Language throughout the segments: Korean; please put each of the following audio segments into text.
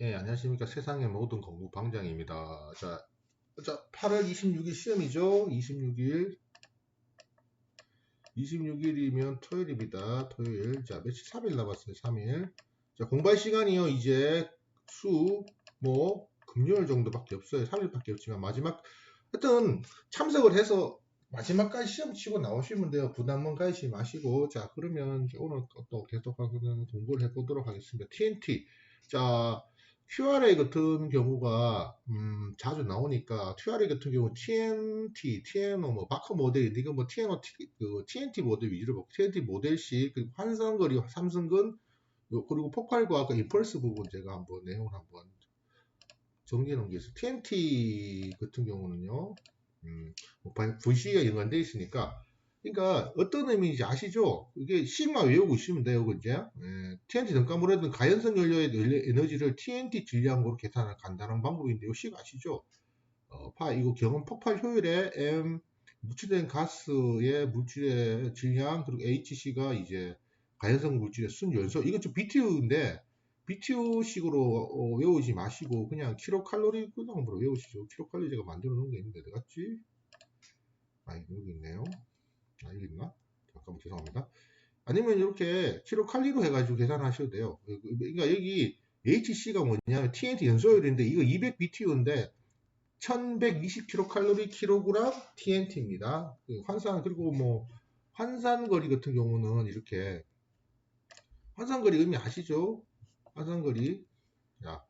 예, 안녕하십니까. 세상의 모든 공부 방장입니다. 자, 자, 8월 26일 시험이죠. 26일. 26일이면 토요일입니다. 토요일. 자, 며칠 3일 남았어요. 3일. 자, 공부할 시간이요. 이제 수, 뭐, 금요일 정도밖에 없어요. 3일밖에 없지만 마지막, 하여튼 참석을 해서 마지막까지 시험 치고 나오시면 돼요. 부담은 가지지 마시고. 자, 그러면 오늘 또 계속 공부를 해보도록 하겠습니다. TNT. 자, QRA 같은 경우가 음, 자주 나오니까 QRA 같은 경우 TNT, TNO, 뭐 바커 모델, 이거 뭐 TNO, 그 TNT 모델 위주로 보고 TNT 모델식 그리고 환상거리, 삼성근 요, 그리고 폭발과 아까 임펄스 부분 제가 한번 내용을 한번 정리해 놓은 게 있어요. TNT 같은 경우는요, 음, 뭐 VC가 연관되어 있으니까 그러니까 어떤 의미인지 아시죠? 이게 시그마 외우고 있으면 돼요, 그제? 예, TNT 등가물에든 가연성 연료의 에너지를 TNT 질량으로 계산하는 간단한 방법인데요, 식 아시죠? 어, 파 이거 경험 폭발 효율에 M 무치된 가스의 물질의 질량 그리고 HC가 이제 가연성 물질의 순연소 이건 좀 BTU인데 BTU식으로 어, 외우지 마시고 그냥 킬로칼로리 구성으로 외우시죠. 킬로칼로리 제가 만들어 놓은 게 있는데 어디 갔지? 아 여기 있네요. 아, 여기 있나? 잠깐만 죄송합니다. 아니면 이렇게 킬로칼리로 해가지고 계산하셔도 돼요. 그러니까 여기 HC가 뭐냐면 TNT 연소율인데 이거 200BTU인데 1120kcal 킬로그램 TNT입니다. 환산 그리고 뭐 환산거리 같은 경우는 이렇게 환산거리 의미 아시죠? 환산거리 자,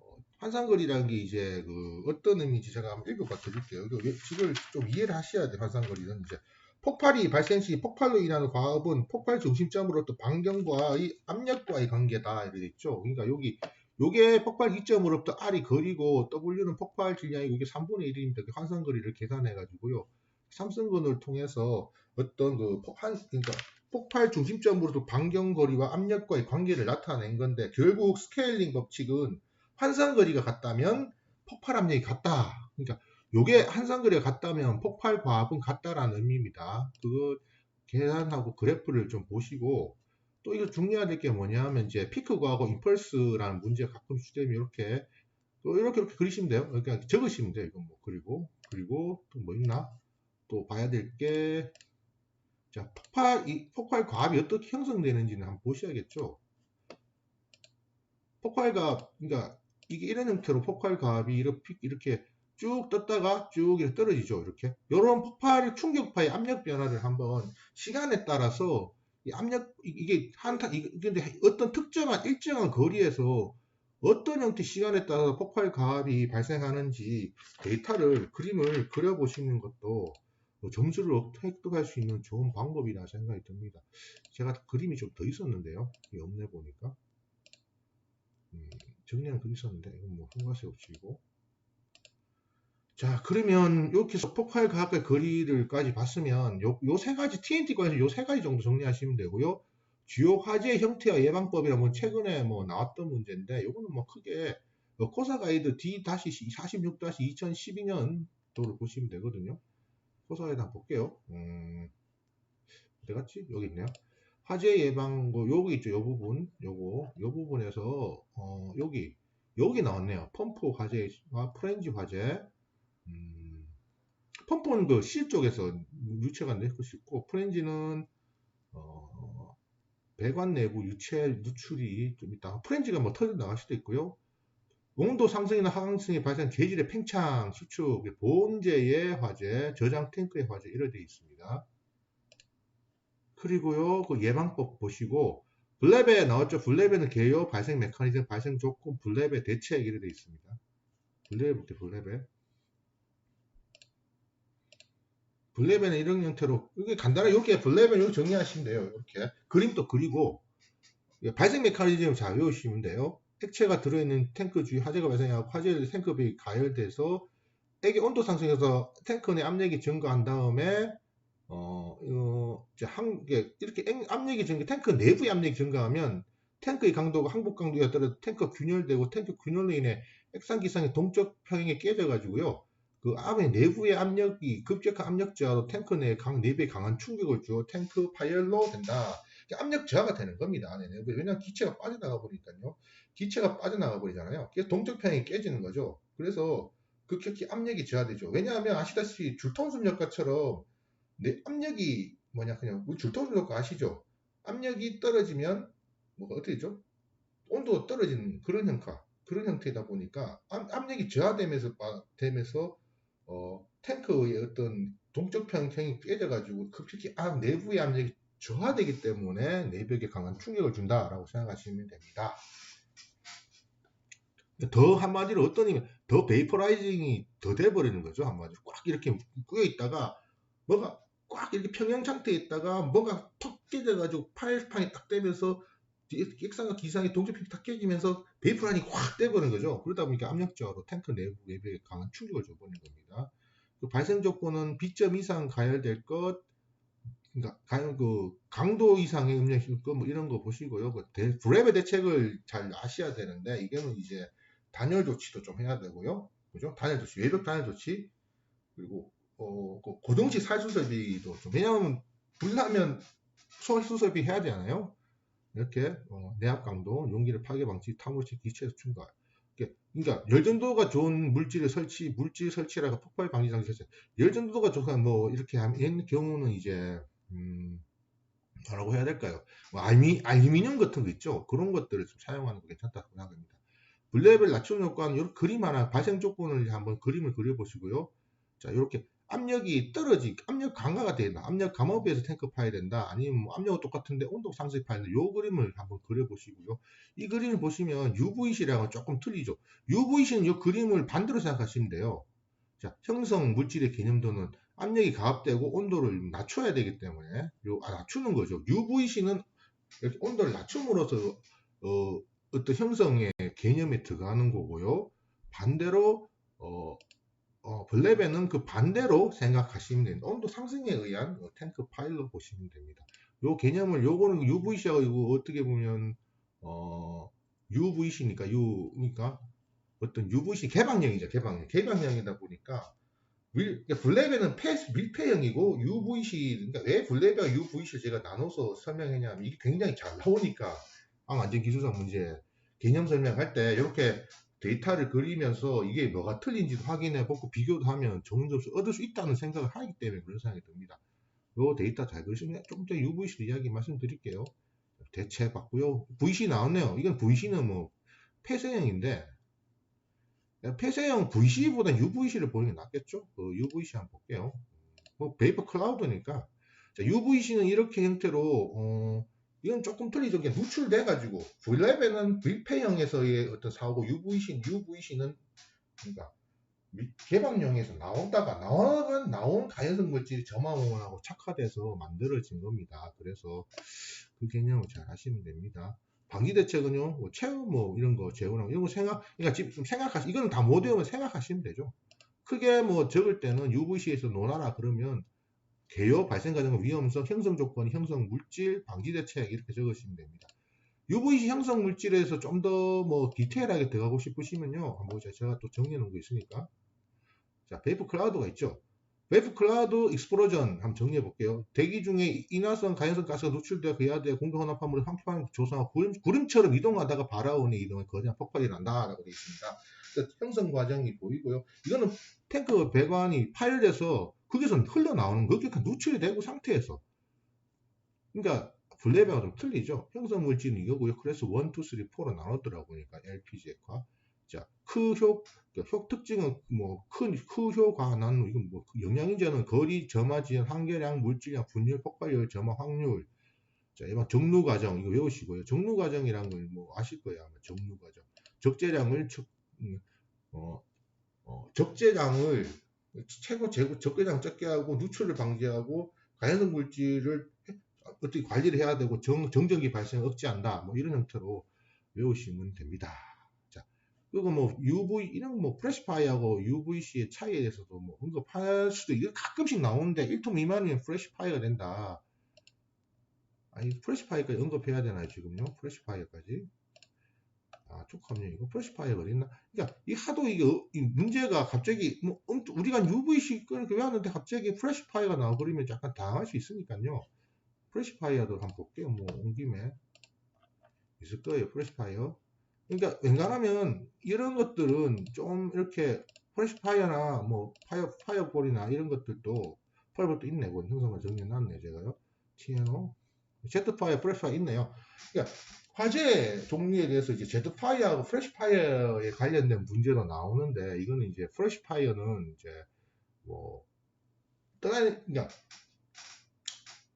어, 환산거리라는 게 이제 그 어떤 의미인지 제가 한번 읽어봐 드릴게요. 지금 좀 이해를 하셔야 돼요. 환산거리는 이제 폭발이 발생 시 폭발로 인하는 과업은 폭발 중심점으로부터 반경과의 압력과의 관계다 있죠. 그러니까 여기 요게 폭발 이점으로부터 R이 거리고 W는 폭발 질량이고 이게 3분의 1입니다. 그 환상거리를 계산해 가지고요. 삼성근을 통해서 어떤 그 폭발 그러니까 폭발 중심점으로부터 반경 거리와 압력과의 관계를 나타낸 건데 결국 스케일링 법칙은 환상거리가 같다면 폭발 압력이 같다. 그러니까 요게 한상거리가 같다면 폭발 과압은 같다라는 의미입니다. 그거 계산하고 그래프를 좀 보시고 또 이거 중요해야 될 게 뭐냐 하면 이제 피크 과하고 임펄스라는 문제가 가끔 수되면 이렇게 또 이렇게 이렇게 그리시면 돼요. 그러니까 적으시면 돼요. 이건 뭐 그리고 그리고 또 뭐 있나? 또 봐야 될 게 자, 폭발 이 폭발 과압이 어떻게 형성되는지는 한번 보셔야겠죠. 폭발과압 그러니까 이게 이런 형태로 폭발 과압이 이렇게 이렇게 쭉 떴다가 쭉 떨어지죠. 이렇게. 이런 폭발 충격파의 압력 변화를 한번 시간에 따라서 이 압력, 이게 한타, 근데 어떤 특정한 일정한 거리에서 어떤 형태 시간에 따라서 폭발 가압이 발생하는지 데이터를, 그림을 그려보시는 것도 점수를 획득할 수 있는 좋은 방법이라 생각이 듭니다. 제가 그림이 좀 더 있었는데요. 없네 보니까. 음, 정리한 그림 있었는데, 이건 뭐, 한가시 없이고. 자, 그러면 해서 폭발 과학의 거리를까지 봤으면 요세 가지 TNT과에서 요 세 가지 정도 정리하시면 되고요. 주요 화재 형태와 예방법이라면 최근에 뭐 나왔던 문제인데 요거는 뭐 크게 코사 가이드 D-46-2012년도를 보시면 되거든요. 코사 가이드 한번 볼게요. 음, 어디 갔지? 여기 있네요. 화재 예방 뭐 요거 있죠. 요 부분 요거 요 부분에서 어, 여기 여기 나왔네요. 펌프 화재와 프렌지 화재 음, 펌프는 그 C 쪽에서 유체가 내고 싶고 프렌지는 어, 배관 내부 유체 누출이 좀 있다. 프렌지가 뭐 터져 나갈 수도 있고요. 온도 상승이나 하강성이 발생 재질의 팽창, 수축, 본재의 화재, 저장 탱크의 화재 이렇게 되어 있습니다. 그리고요, 그 예방법 보시고 블랩에 나왔죠. 블랩에는 개요 발생 메커니즘, 발생 조건, 블랩의 대책 이렇게 되어 있습니다. 볼게요, 블랩에. 블레벤은 이런 형태로 이게 간단하게 이렇게 블레벤 이렇게 정리하시면 돼요. 이렇게 그림도 그리고 발생 메커니즘 잘 외우시면 돼요. 액체가 들어있는 탱크 주위 화재가 발생하고 화재 탱크비 가열돼서 액의 온도 상승해서 탱크 내 압력이 증가한 다음에 어, 어 이제 한, 이렇게 압력이 증가, 탱크 내부의 압력이 증가하면 탱크의 강도가 항복 강도에 따라 탱크 균열되고 탱크 균열로 인해 액상 기상의 동적 평행에 깨져가지고요. 그 안에 내부의 압력이 급격한 압력 저하로 탱크 내에 강 4배 강한 충격을 주어 탱크 파열로 된다. 압력 저하가 되는 겁니다. 안에 내부에. 왜냐하면 기체가 빠져나가 버리니까요. 기체가 빠져나가 버리잖아요. 그래서 동적평이 깨지는 거죠. 그래서 급격히 압력이 저하되죠. 왜냐하면 아시다시피 줄통순역과처럼 내 압력이 뭐냐 그냥 줄통순역과 아시죠? 압력이 떨어지면 뭐가 어떻게 되죠? 온도가 떨어지는 그런 형태, 그런 형태이다 보니까 압, 압력이 저하되면서 빠- 되면서 어, 탱크의 어떤 동적 평형이 깨져가지고 급격히 압 내부의 압력이 저하되기 때문에 내벽에 강한 충격을 준다라고 생각하시면 됩니다. 더 한마디로 어떤 의미, 더 베이퍼라이징이 더 돼버리는 거죠. 한마디로 꽉 이렇게 꾸여 있다가 뭐가 꽉 이렇게 평형 상태에 있다가 뭐가 턱 깨져가지고 파일판이 딱 되면서 액상과 기상의 동적평이 탁 깨지면서 베이퍼라인이 확 돼버리는 거죠. 그러다 보니까 압력적으로 탱크 내부 내벽에 강한 충격을 줘버리는 겁니다. 그 발생 조건은 B점 이상 가열될 것, 그러니까 가- 그 강도 이상의 음력일 것, 뭐 이런 거 보시고요. 그 대, 불랩의 대책을 잘 아셔야 되는데 이게는 이제 단열 조치도 좀 해야 되고요. 그죠? 단열 조치, 외벽 단열 조치, 그리고 어, 그 고동식 살수 설비도 좀 왜냐하면 불나면 소수설비 해야 되잖아요. 이렇게 어, 내압 강도, 용기를 파괴 방지, 타물치 기체에서 충돌. 그러니까 열전도가 좋은 물질을 설치, 물질 설치라가 폭발 방지 장치 설치. 열전도가 좋은 뭐 이렇게 하는 경우는 이제 음, 뭐라고 해야 될까요? 뭐 알미, 알루미늄 같은 거 있죠. 그런 것들을 좀 사용하는 거 괜찮다고 생각합니다. 블랩을 낮추는 효과는 이렇게 그림 하나 발생 조건을 한번 그림을 그려보시고요. 자 이렇게 압력이 떨어지 압력 강화가 된다. 압력 감압에서 탱크 파야 된다. 아니면 뭐 압력은 똑같은데 온도 상승 파야 된다. 요 그림을 한번 그려보시고요. 이 그림을 보시면 UVC랑은 조금 틀리죠. UVC는 이 그림을 반대로 생각하시면 돼요. 자, 형성 물질의 개념도는 압력이 가압되고 온도를 낮춰야 되기 때문에 요 아, 낮추는 거죠. UVC는 온도를 낮춤으로써 어, 어떤 형성의 개념에 들어가는 거고요. 반대로 어, 어, 블랩에는 그 반대로 생각하시면 됩니다. 온도 상승에 의한 어, 탱크 파일로 보시면 됩니다. 요 개념을 요거는 UVC하고 어떻게 보면 어, UVC니까 U 그러니까 어떤 UVC 개방형이죠. 개방형. 개방형이다 보니까 밀, 그러니까 패스, 밀폐형이고 UVC 그러니까 왜 블랩과 UVC를 제가 나눠서 설명했냐면 이게 굉장히 잘 나오니까 항안전 기술상 문제 개념 설명할 때 이렇게 데이터를 그리면서 이게 뭐가 틀린지도 확인해 보고 비교도 하면 좋은 점수 얻을 수 있다는 생각을 하기 때문에 그런 생각이 듭니다. 요 데이터 잘 그리시면 조금 더 UVC 이야기 말씀드릴게요. 대체 봤고요. VC 나왔네요. 이건 VC는 뭐 폐쇄형인데 폐쇄형 VC보다 UVC를 보는 게 낫겠죠? 그 UVC 한번 볼게요. 뭐 베이퍼 클라우드니까 자, UVC는 이렇게 형태로 어, 이건 조금 틀리죠. 그냥 누출돼가지고 V랩에는 밀폐형에서의 어떤 사고고 UVC, UVC는 그러니까 미- 개방형에서 나오다가 나온 나온 가연성 물질이 점화원하고 착화돼서 만들어진 겁니다. 그래서 그 개념을 잘 하시면 됩니다. 방지 대책은요, 뭐 체험 뭐 이런 거 재원하고 이런 거 생각, 그러니까 지금 좀 생각하시, 이거는 다 못 외우면 생각하시면 되죠. 크게 뭐 적을 때는 UVC에서 논하라 그러면 개요 발생 가능 위험성, 형성 조건, 형성 물질, 방지 대책 이렇게 적으시면 됩니다. UVC 형성 물질에서 좀 더 뭐 디테일하게 들어가고 싶으시면요, 한번. 제가 또 정리해 놓은 거 있으니까. 자, 베이프 클라우드가 있죠. 베이프 클라우드 익스플로전 한번 정리해 볼게요. 대기 중에 인화성, 가연성 가스가 노출되어 그 야드에 공동 혼합화물을 황폐한 조성하고 구름, 구름 처럼 이동하다가 바라오는 이동에 거대한 폭발이 난다라고 되어 있습니다. 형성 과정이 보이고요. 이거는 탱크 배관이 파열돼서 거기서 흘러나오는 거기가 누출이 되고 상태에서 그러니까 블레베가 좀 틀리죠. 형성 물질은 이거고요. 그래서 1, 2, 3, 4로 나눴더라고요. 그러니까 LPG과 자, 크효, 효 특징은 뭐, 큰, 크효과 나누, 이건 뭐, 영양인자는 거리, 점화 지연, 환계량, 물질량, 분율, 폭발율, 점화 확률. 자, 이번 정루 과정, 이거 외우시고요. 정루 과정이란 걸 뭐 아실 거예요. 아마 정루 과정. 적재량을, 적, 음, 어, 어, 적재량을 최고 적재량 적게 하고 누출을 방지하고 가연성 물질을 어떻게 관리를 해야 되고 정, 정전기 발생 억제한다. 뭐 이런 형태로 외우시면 됩니다. 그리고 뭐 UV 이런 뭐 프레시파이하고 UVC의 차이에 대해서도 뭐 언급할 수도 이거 가끔씩 나오는데 1톤 미만이면 프레시파이가 된다. 아니 프레시파이까지 언급해야 되나요 지금요? 프레시파이어까지? 아 촉함요 이거 프레시파이어가 어딨나? 그러니까 이 하도 이게 어- 이 문제가 갑자기 뭐 우리가 UVC 그렇게 외웠는데 갑자기 프레시파이어가 나와버리면 약간 당할 수 있으니까요. 프레시파이어도 한번 볼게요. 뭐 온 김에 있을 거예요. 프레시파이어. 그러니까 웬간하면 이런 것들은 좀 이렇게 프레시파이어나 뭐 파이어 파이어볼이나 이런 것들도 파이어볼도 있네. 뭐 형성을 정리해 놨네 제가요. TNO 제트 파이어 프레시파이어 있네요. 그러니까 화재 종류에 대해서 이제 제트파이어하고 프레시파이어에 관련된 문제도 나오는데 이거는 이제 프레시파이어는 이제 뭐 떠나니 그러니까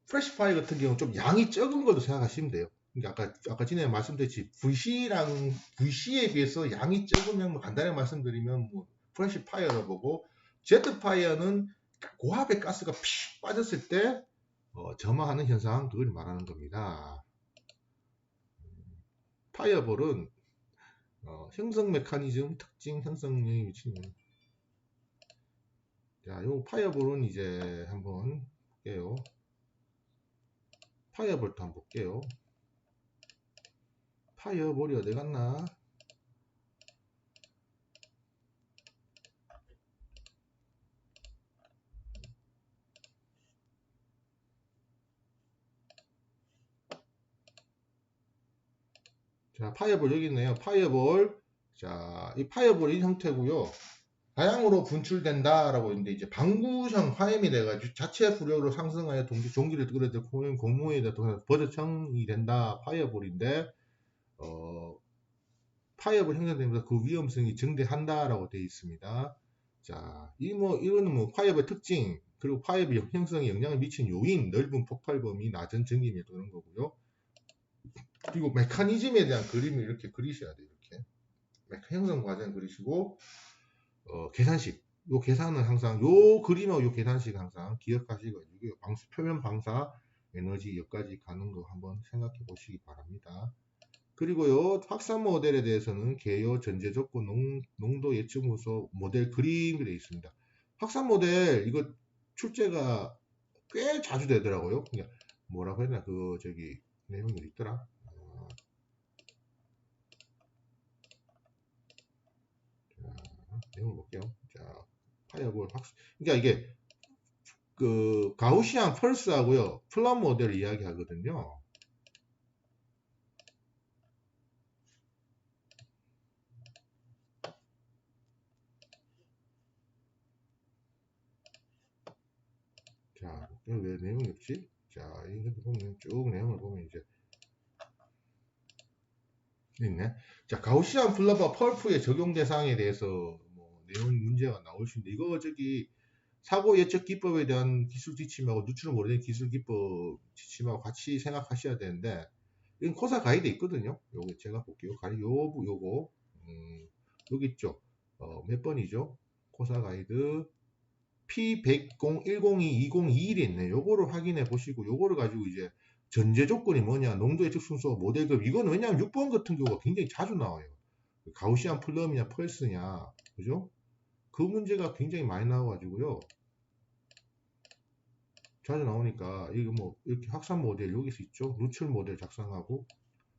프레시파이어 같은 경우는 좀 양이 적은 걸로 생각하시면 돼요. 그러니까 아까 아까 전에 말씀드렸지 VC랑 VC에 비해서 양이 적으면 뭐 간단하게 말씀드리면 뭐 프레시파이어로 보고 제트파이어는 고압의 가스가 피 빠졌을 때 어, 점화하는 현상 그걸 말하는 겁니다. 파이어볼은 어, 형성 메커니즘 특징 형성력이 미치는 자, 요 파이어볼은 이제 한번 볼게요. 파이어볼도 한번 볼게요. 파이어볼이 어디 갔나? 자, 파이어볼 여기 있네요. 파이어볼. 자, 이 파이어볼이 형태고요. 다양으로 분출된다라고 있는데 이제 방구형 화염이 돼가지고 자체 부력으로 상승하여 동기 종기를 끌어들 공무에다 버저청이 된다 파이어볼인데 어, 파이어볼 형성되면서 그 위험성이 증대한다라고 되어 있습니다. 자, 이 뭐 이거는 뭐 파이어볼 특징 그리고 파이어볼 형성에 영향을 미친 요인 넓은 폭발 범위 낮은 증기에 도는 거고요. 그리고 메커니즘에 대한 그림을 이렇게 그리셔야 돼요. 이렇게 형성 과정 그리시고 어, 계산식 요 계산은 항상 요 그림하고 요 계산식 항상 기억하시고 방수 표면 방사 에너지 여기까지 가는 거 한번 생각해 보시기 바랍니다. 그리고요 확산 모델에 대해서는 개요 전제 조건 농, 농도 예측 무소 모델 그림 되어 있습니다. 확산 모델 이거 출제가 꽤 자주 되더라고요. 그러니까 뭐라고 했나 그 저기 내용이 있더라. 내용을 볼게요. 자, 파이어볼 확 그러니까 이게 그 가우시안 펄스하고요. 플럼 모델을 이야기 하거든요. 자, 왜 내용이 없지? 자, 이거 보면 쭉 내용을 보면 이제 있네. 자, 가우시안 플러버 펄프의 적용 대상에 대해서 내용 문제가 나올 수 있는데 이거 저기 사고 예측 기법에 대한 기술 지침하고 누출을 모르는 기술 기법 지침하고 같이 생각하셔야 되는데 이건 코사 가이드 있거든요. 요거 제가 볼게요. 가리 요 요거 음, 여기 있죠. 어, 몇 번이죠? 코사 가이드 P100-102-2021이 있네. 요거를 확인해 보시고 요거를 가지고 이제 전제 조건이 뭐냐 농도 예측 순서 모델급 이거는 왜냐하면 6번 같은 경우가 굉장히 자주 나와요. 가우시안 플럼이냐 펄스냐 그죠? 그 문제가 굉장히 많이 나와가지고요. 자주 나오니까 이거 뭐 이렇게 확산 모델 여기서 있죠. 누출 모델 작성하고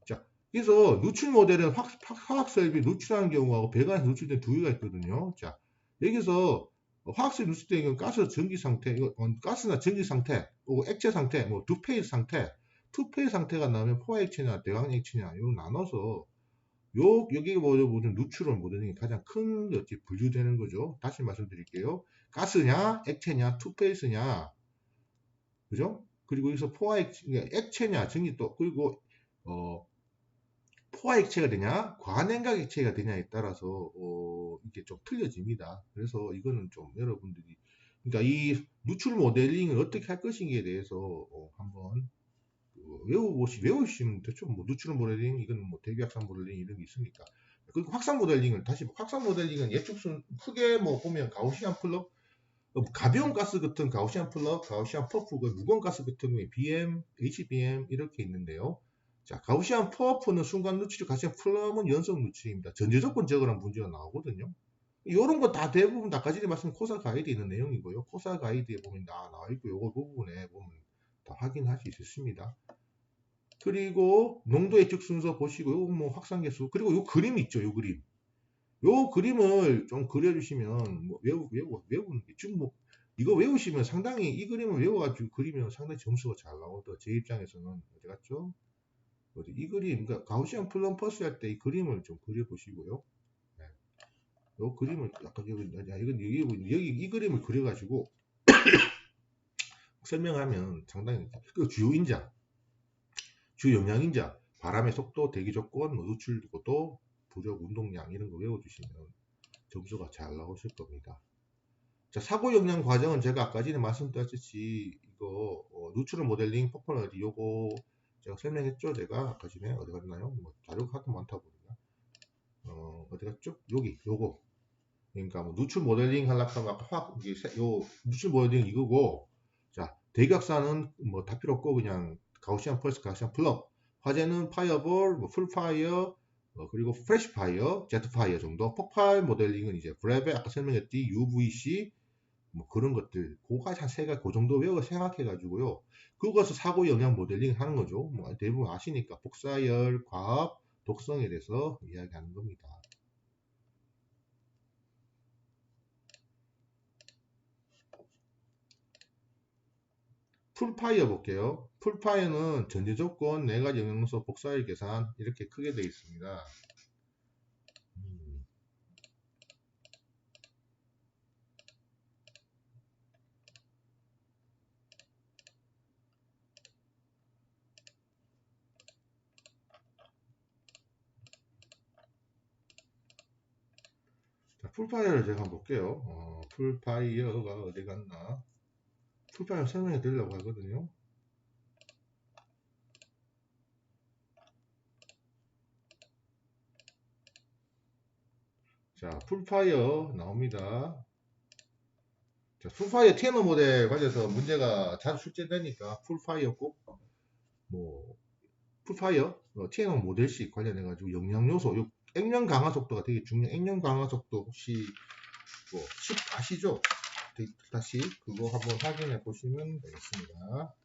자 그래서 누출 모델은 확, 화학설비 누출하는 경우하고 배관에서 누출된 두 개가 있거든요. 자 여기서 화학설비 누출된 경우 가스 전기 상태, 이거 어, 가스나 전기 상태, 혹은 액체 상태, 뭐 두 페이지 상태, 투 페이지 상태가 나오면 포화 액체냐 대광 액체냐 이거 나눠서 요, 여기 뭐죠, 뭐든 누출을 모델링이 가장 큰 것이 분류되는 거죠. 다시 말씀드릴게요. 가스냐, 액체냐, 투페이스냐, 그죠? 그리고 여기서 포화 액체, 그러니까 액체냐, 증기 또, 그리고, 어, 포화 액체가 되냐, 과냉각 액체가 되냐에 따라서, 어, 이게 좀 틀려집니다. 그래서 이거는 좀 여러분들이, 그러니까 이 누출 모델링을 어떻게 할 것인지에 대해서 어, 한번 외우시 외우시면 대충 뭐 누출 모델링 이건 뭐 대비 확산 모델링 이런 게 있으니까 그리고 확산 모델링을 다시 확산 모델링은 예측순 크게 뭐 보면 가우시안 플럭 어, 가벼운 가스 같은 가우시안 플럭, 가우시안 퍼프, 그 무거운 가스 같은 경우에 BM, HBM 이렇게 있는데요. 자, 가우시안 퍼프는 순간 누출이 가우시안 플럼은 연속 누출입니다. 전제 조건 적으라는 문제가 나오거든요. 이런 거 다 대부분 전에 말씀 코사 가이드에 있는 내용이고요. 코사 가이드에 보면 다 나와 있고 요거 부분에 보면 다 확인할 수 있습니다. 그리고 농도 예측 순서 보시고 요 뭐 확산계수 그리고 요 그림 있죠 요 그림 요 그림을 좀 그려주시면 뭐 외우 외우 외우는 게 지금 뭐 이거 외우시면 상당히 이 그림을 외워가지고 그리면 상당히 점수가 잘 나오더 제 입장에서는 어디 갔죠? 어디 이 그림 그러니까 가우시안 플럼퍼스 할 때 이 그림을 좀 그려보시고요. 네. 요 그림을 아까 여기 야, 이건 여기 여기 이 그림을 그려가지고 설명하면 상당히 그 주요 인자, 주요 영향 인자, 바람의 속도, 대기 조건, 뭐 노출 고도, 부력 운동량 이런 거 외워주시면 점수가 잘 나오실 겁니다. 자, 사고 역량 과정은 제가 아까 전에 말씀드렸듯이 이거 어, 누트럴 모델링 퍼포먼스 요거 제가 설명했죠. 제가 아까 전에 어디 갔나요? 뭐 자료가 하도 많다 보니까 어, 어디 갔죠? 여기 요거 그러니까 뭐 누출 모델링 하려고 하면 아까 세- 요 누출 모델링 이거고 자 대각사는 뭐다 필요 없고 그냥 가우시안 펄스 가우시안 플럭 화재는 파이어볼 뭐 풀파이어 어, 그리고 프레시 파이어 제트 파이어 정도. 폭발 모델링은 이제 브레베 아까 설명했듯이 UVC 뭐 그런 것들. 그거 한세 가지 그 정도 외워 생각해 가지고요. 그것을 사고 영향 모델링 하는 거죠. 뭐 대부분 아시니까 복사열 과압 독성에 대해서 이야기하는 겁니다 풀파이어 볼게요. 풀파이어는 전제 조건, 네 가지 영향소, 복사일 계산 이렇게 크게 되어 있습니다. 풀파이어를 제가 한번 볼게요. 어, 풀파이어가 어디 갔나? 풀파이어 설명해 드리려고 하거든요. 자, 풀파이어 나옵니다. 자, 풀파이어 테너 모델 관련해서 문제가 자주 출제되니까 풀파이어 꼭, 뭐, 풀파이어, 어, 테너 모델식 관련해가지고 영양 요소, 요 액면 강화 속도가 되게 중요해. 액면 강화 속도 혹시, 뭐, 10 아시죠? 데- 다시 그거 한번 확인해 보시면 되겠습니다.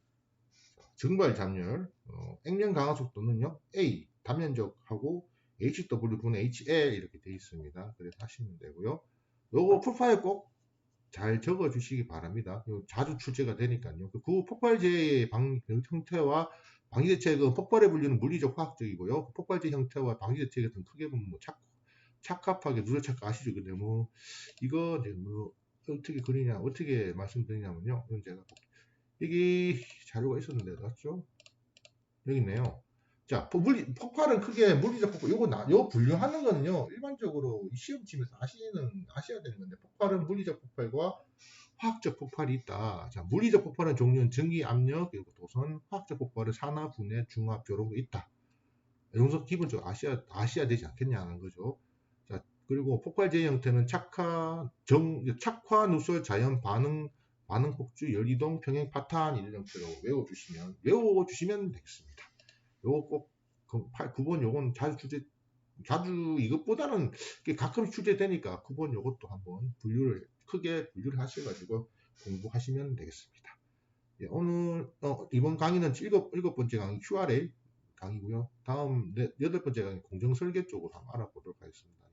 자, 증발 잠열, 어, 액면 강화 속도는요, A, 단면적하고 HW분의 HL 이렇게 되어 있습니다. 그래서 하시면 되고요. 요거 풀파일 꼭 잘 적어 주시기 바랍니다. 요 자주 출제가 되니까요. 그 폭발재의 방, 그 형태와 방지 대책은 폭발에 불리는 물리적 화학적이고요. 그 폭발재 형태와 방지 대책에 더 크게 보면 뭐 착, 착합하게 누적착 아시죠? 근데 뭐 이거 뭐 어떻게 그리냐 어떻게 말씀드리냐면요. 이건 제가 여기 자료가 있었는데 맞죠? 여기 있네요. 자, 포- 물리, 폭발은 크게 물리적 폭발, 요거 나, 요 분류하는 거는요, 일반적으로 이 시험 치면서 아시는, 아셔야 되는 건데, 폭발은 물리적 폭발과 화학적 폭발이 있다. 자, 물리적 폭발은 종류는 전기, 압력, 그리고 도선, 화학적 폭발은 산화, 분해, 중합, 이런 거 있다. 이 정도 기본적으로 아셔야, 아셔야 되지 않겠냐는 거죠. 자, 그리고 폭발제 형태는 착화, 정, 착화, 누설, 자연, 반응, 반응 폭주, 열이동, 평행 파탄 이런 형태로 외워주시면, 외워주시면 되겠습니다. 요거 꼭, 그 9번 요건 자주 출제, 자주 이것보다는 가끔 출제되니까 9번 요것도 한번 분류를, 크게 분류를 하셔가지고 공부하시면 되겠습니다. 예, 오늘, 어, 이번 강의는 일곱, 일곱 번째 강의 QRA 강의고요. 다음, 네, 여덟 번째 강의 공정설계 쪽으로 한번 알아보도록 하겠습니다.